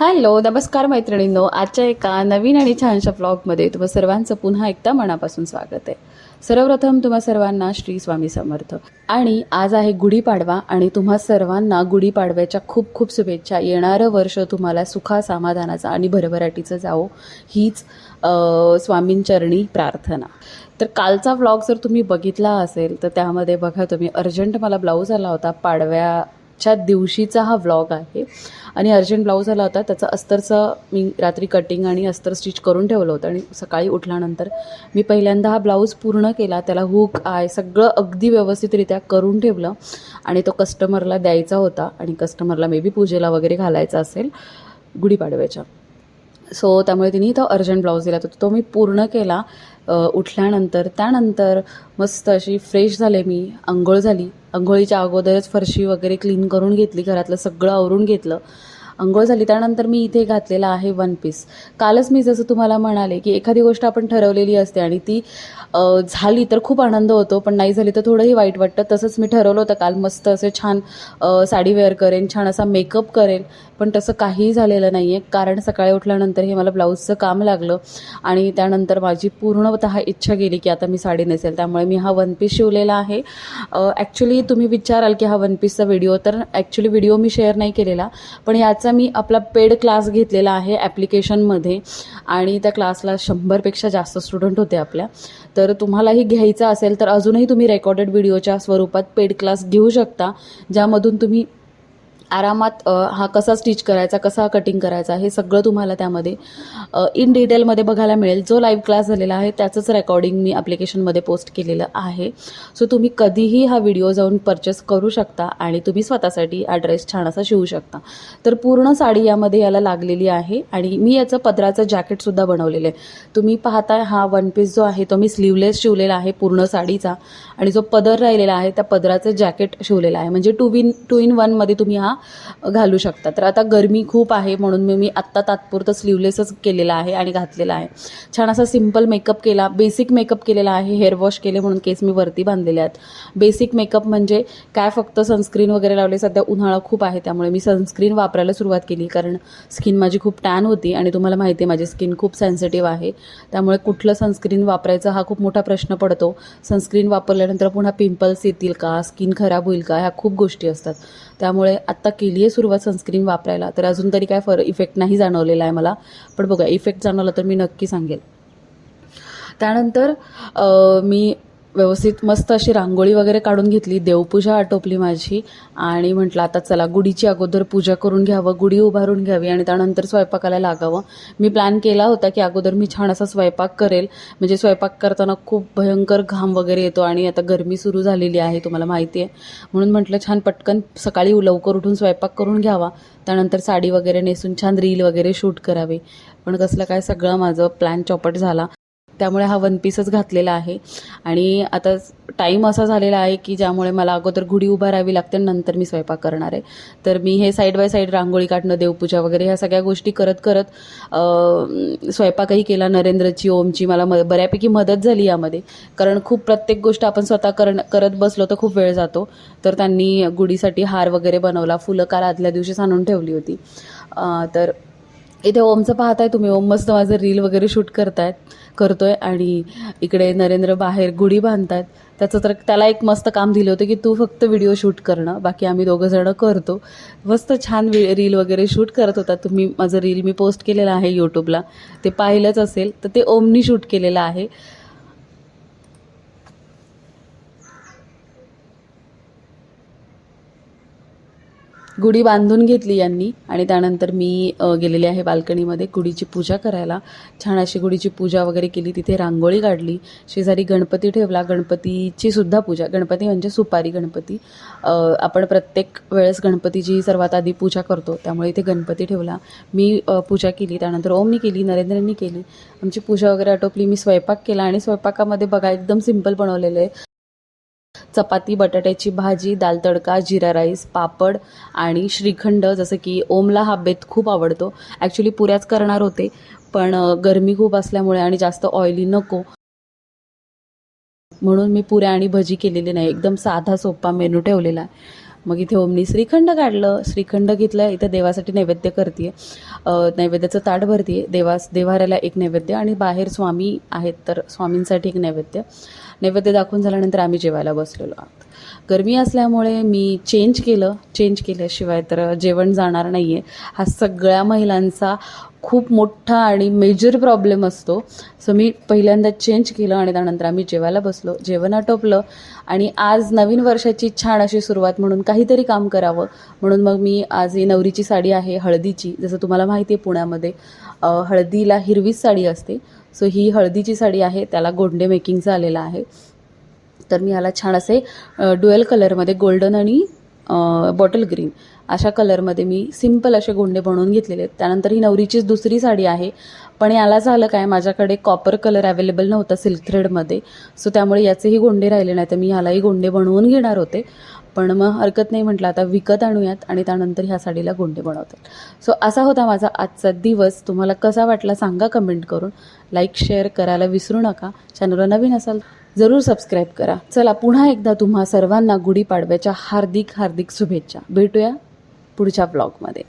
Hello नमस्कार मैत्रिणींनो. आजच्या एका नवीन आणि छानशा ब्लॉगमध्ये तुम्हा सर्वांचं पुन्हा एकदा मनापासून स्वागत आहे. सर्वप्रथम तुम्हा सर्वांना श्री स्वामी समर्थ. आणि आज आहे गुढीपाडवा आणि तुम्हा सर्वांना गुढीपाडव्याच्या खूप खूप शुभेच्छा. येणारं वर्ष तुम्हाला सुखा समाधानाचं आणि भरभराटीचं जावो हीच स्वामींचरणी प्रार्थना. तर कालचा व्लॉग जर तुम्ही बघितला असेल तर त्यामध्ये बघा तुम्ही अर्जंट मला ब्लाऊज आला होता पाडव्या आजच्या दिवशीचा हा व्लॉग आहे. आणि अर्जंट ब्लाऊज आला होता त्याचं अस्तरचं मी रात्री कटिंग आणि अस्तर स्टिच करून ठेवलं होतं आणि सकाळी उठल्यानंतर मी पहिल्यांदा हा ब्लाऊज पूर्ण केला त्याला हुक आय सगळं अगदी व्यवस्थितरित्या करून ठेवलं आणि तो कस्टमरला द्यायचा होता आणि कस्टमरला मे बी पूजेला वगैरे घालायचा असेल गुढीपाडव्याच्या. सो त्यामुळे तिने तो अर्जंट ब्लाऊज दिला. तर तो मी पूर्ण केला उठल्यानंतर त्यानंतर मस्त अशी फ्रेश झाले मी आंघोळ झाली. आंघोळीच्या अगोदरच फरशी वगैरे क्लीन करून घेतली घरातलं सगळं आवरून घेतलं. आंघोळ झाली त्यानंतर मी इथे घातलेला आहे वन पीस कालच मी जसं तुम्हाला म्हणाले की एखादी गोष्ट आपण ठरवलेली असते आणि ती झाली तर खूप आनंद होतो पण नाही झाली तर थोडंही वाईट वाटतं. तसंच मी ठरवलं होतं काल मस्त असे छान साडी वेअर करेन छान असा मेकअप करेन पण तसं काहीही झालेलं नाही आहे कारण सकाळी उठल्यानंतर हे मला ब्लाऊजचं काम लागलं आणि त्यानंतर माझी पूर्णतः इच्छा गेली की आता मी साडी नेसेल. त्यामुळे मी हा वन पीस शिवलेला आहे. ॲक्च्युली तुम्ही विचाराल की हा वन पीसचा व्हिडिओ तर ॲक्च्युली व्हिडिओ मी शेअर नाही केलेला पण याचा मी आपला पेड क्लास घेतलेला आहे ॲप्लिकेशनमध्ये आणि त्या क्लासला शंभरपेक्षा जास्त स्टुडंट होते आपल्या. तर तुम्हालाही घ्यायचा असेल तर अजूनही तुम्ही रेकॉर्डेड व्हिडिओच्या स्वरूपात पेड क्लास घेऊ शकता ज्यामधून तुम्ही आरामात हा कसा स्टिच करायचा कसा कटिंग करायचा हे सगळं तुम्हाला त्यामध्ये इन डिटेलमध्ये बघायला मिळेल. जो लाईव्ह क्लास झालेला आहे त्याचंच रेकॉर्डिंग मी ॲप्लिकेशनमध्ये पोस्ट केलेलं आहे. सो तुम्ही कधीही हा व्हिडिओ जाऊन परचेस करू शकता आणि तुम्ही स्वतःसाठी हा ड्रेस छान असा शिवू शकता. तर पूर्ण साडी यामध्ये याला लागलेली आहे आणि मी याचं पदराचं जॅकेटसुद्धा बनवलेलं आहे. तुम्ही पाहताय हा वन पीस जो आहे तो मी स्लीवलेस शिवलेला आहे पूर्ण साडीचा. आणि जो पदर राहिलेला आहे त्या पदराचं जॅकेट शिवलेलं आहे. म्हणजे टू विन टू इन वनमध्ये तुम्ही हा घालू शकता. तर आता गरमी खूप आहे म्हणून मी मी आत्ता तात्पुरतं स्लीवलेसच केलेलं आहे आणि घातलेला आहे. छान असा सिंपल मेकअप केला. बेसिक मेकअप केलेला आहे. हेअर वॉश केले म्हणून केस मी वरती बांधलेले आहेत. बेसिक मेकअप म्हणजे काय फक्त सनस्क्रीन वगैरे लावले. सध्या उन्हाळा खूप आहे त्यामुळे मी सनस्क्रीन वापरायला सुरुवात केली. कारण स्किन माझी खूप टॅन होती आणि तुम्हाला माहिती आहे माझी स्किन खूप सेन्सिटिव्ह आहे. त्यामुळे कुठलं सनस्क्रीन वापरायचं हा खूप मोठा प्रश्न पडतो. सनस्क्रीन वापरल्यानंतर पुन्हा पिंपल्स येतील का? स्किन खराब होईल का? ह्या खूप गोष्टी असतात. त्यामुळे आत्ता केली आहे सुरुवात सनस्क्रीन वापरायला. तर अजून तरी काय फरक इफेक्ट नाही जाणवलेला आहे मला. पण बघा इफेक्ट जाणवला तर मी नक्की सांगेल. त्यानंतर मी व्यवस्थित मस्त अशी रांगोळी वगैरे काढून घेतली. देवपूजा आटोपली माझी. आणि म्हटलं आता चला गुढीची अगोदर पूजा करून घ्यावं गुढी उभारून घ्यावी आणि त्यानंतर स्वयंपाकाला लागावं. मी प्लॅन केला होता की अगोदर मी छान असा स्वयंपाक करेल. म्हणजे स्वयंपाक करताना खूप भयंकर घाम वगैरे येतो आणि आता गरमी सुरू झालेली आहे तुम्हाला माहिती आहे. म्हणून म्हटलं छान पटकन सकाळी लवकर उठून स्वयंपाक करून घ्यावा. त्यानंतर साडी वगैरे नेसून छान रील वगैरे शूट करावी. पण कसलं काय सगळं माझं प्लॅन चौपट झाला. त्यामुळे हा वन पीसच घातलेला आहे. आणि आता टाईम असा झालेला आहे की ज्यामुळे मला अगोदर गुढी उभारावी लागते नंतर मी स्वयंपाक करणार आहे. तर मी हे साईड बाय साईड रांगोळी काढणं देवपूजा वगैरे ह्या सगळ्या गोष्टी करत करत स्वयंपाकही केला नरेंद्रची ओमची. मला म बऱ्यापैकी मदत झाली यामध्ये. कारण खूप प्रत्येक गोष्ट आपण स्वतः करण करत बसलो तर खूप वेळ जातो. तर त्यांनी गुढीसाठी हार वगैरे बनवला. फुलं काल आदल्या दिवशीच आणून ठेवली होती. तर इथे ओमचं पाहताय तुम्ही ओम मस्त माझं रील वगैरे शूट करतायत करतोय आणि इकडे नरेंद्र बाहेर गुढी बांधतायत. त्याचं तर त्याला एक मस्त काम दिलं होतं की तू फक्त व्हिडिओ शूट करणं बाकी आम्ही दोघं जणं करतो. मस्त छान वी रील वगैरे शूट करत होता. तुम्ही माझं रील मी पोस्ट केलेलं आहे यूट्यूबला ते पाहिलंच असेल तर ते ओमनी शूट केलेलं आहे. गुढी बांधून घेतली यांनी. आणि त्यानंतर मी गेलेली गेलेले आहे बाल्कनीमध्ये गुढीची पूजा करायला. छान अशी गुढीची पूजा वगैरे केली. तिथे रांगोळी काढली. शेजारी गणपती ठेवला. गणपतीची सुद्धा पूजा. गणपती म्हणजे सुपारी गणपती. आपण प्रत्येक वेळेस गणपतीची सर्वात आधी पूजा करतो. त्यामुळे इथे गणपती ठेवला. मी पूजा केली. त्यानंतर ओमनी केली. नरेंद्रनी केली. आमची पूजा वगैरे आटोपली. मी स्वयंपाक केला. आणि स्वयंपाकामध्ये बघा एकदम सिंपल बनवलेलं आहे. चपाती बटाट्याची भाजी दाल तडका जिरा राईस पापड आणि श्रीखंड जसं की ओमला हा बेत खूप आवडतो. ॲक्च्युली पुऱ्याच करणार होते पण गरमी खूप असल्यामुळे आणि जास्त ऑइली नको. म्हणून मी पुऱ्या आणि भजी केलेली नाही एकदम साधा सोपा मेनू ठेवलेला आहे. मग इथे ओमनी श्रीखंड काढलं. श्रीखंड घेतलं इथं देवासाठी नैवेद्य करते नैवेद्याचं ताट भरते देवास देवाऱ्याला एक नैवेद्य आणि बाहेर स्वामी आहेत तर स्वामींसाठी एक नैवेद्य. नैवेद्य दाखवून झाल्यानंतर आम्ही जेवायला बसलेलो. गरमी असल्यामुळे मी चेंज केलं. चेंज केल्याशिवाय तर जेवण जाणार नाही आहे हा सगळ्या महिलांचा खूप मोठा आणि मेजर प्रॉब्लेम असतो. सो मी पहिल्यांदा चेंज केलं आणि त्यानंतर आम्ही जेवायला बसलो. जेवण आटोपलं आणि आज नवीन वर्षाची छान अशी सुरुवात म्हणून काहीतरी काम करावं. म्हणून मग मी आज ही नवरीची साडी आहे हळदीची. जसं तुम्हाला माहिती आहे पुण्यामध्ये हळदीला हिरवीच साडी असते. सो ही हळदीची साडी आहे. त्याला गोंडे मेकिंगचा आलेलं आहे. तर मी ह्याला छान असे डुएल कलरमध्ये गोल्डन आणि बॉटल ग्रीन अशा कलरमध्ये मी सिंपल असे गोंडे बनवून घेतलेले आहेत. त्यानंतर ही नवरीचीच दुसरी साडी आहे. पण याला झालं काय माझ्याकडे कॉपर कलर अवेलेबल नव्हता सिल्क थ्रेडमध्ये सो त्यामुळे याचेही गोंडे राहिले नाही तर मी ह्यालाही गोंडे बनवून घेणार होते. पण मग हरकत नाही म्हटलं आता विकत आणूयात आणि त्यानंतर ह्या साडीला गोंडे बनवतात सो असा होता माझा आजचा दिवस. तुम्हाला कसा वाटला सांगा कमेंट करून. लाईक शेअर करायला विसरू नका. चॅनलला नवीन असाल जरूर सबस्क्राईब करा. चला पुन्हा एकदा तुम्हा सर्वांना गुढीपाडव्याच्या हार्दिक हार्दिक शुभेच्छा. भेटूया. पुढच्या ब्लॉगमध्ये.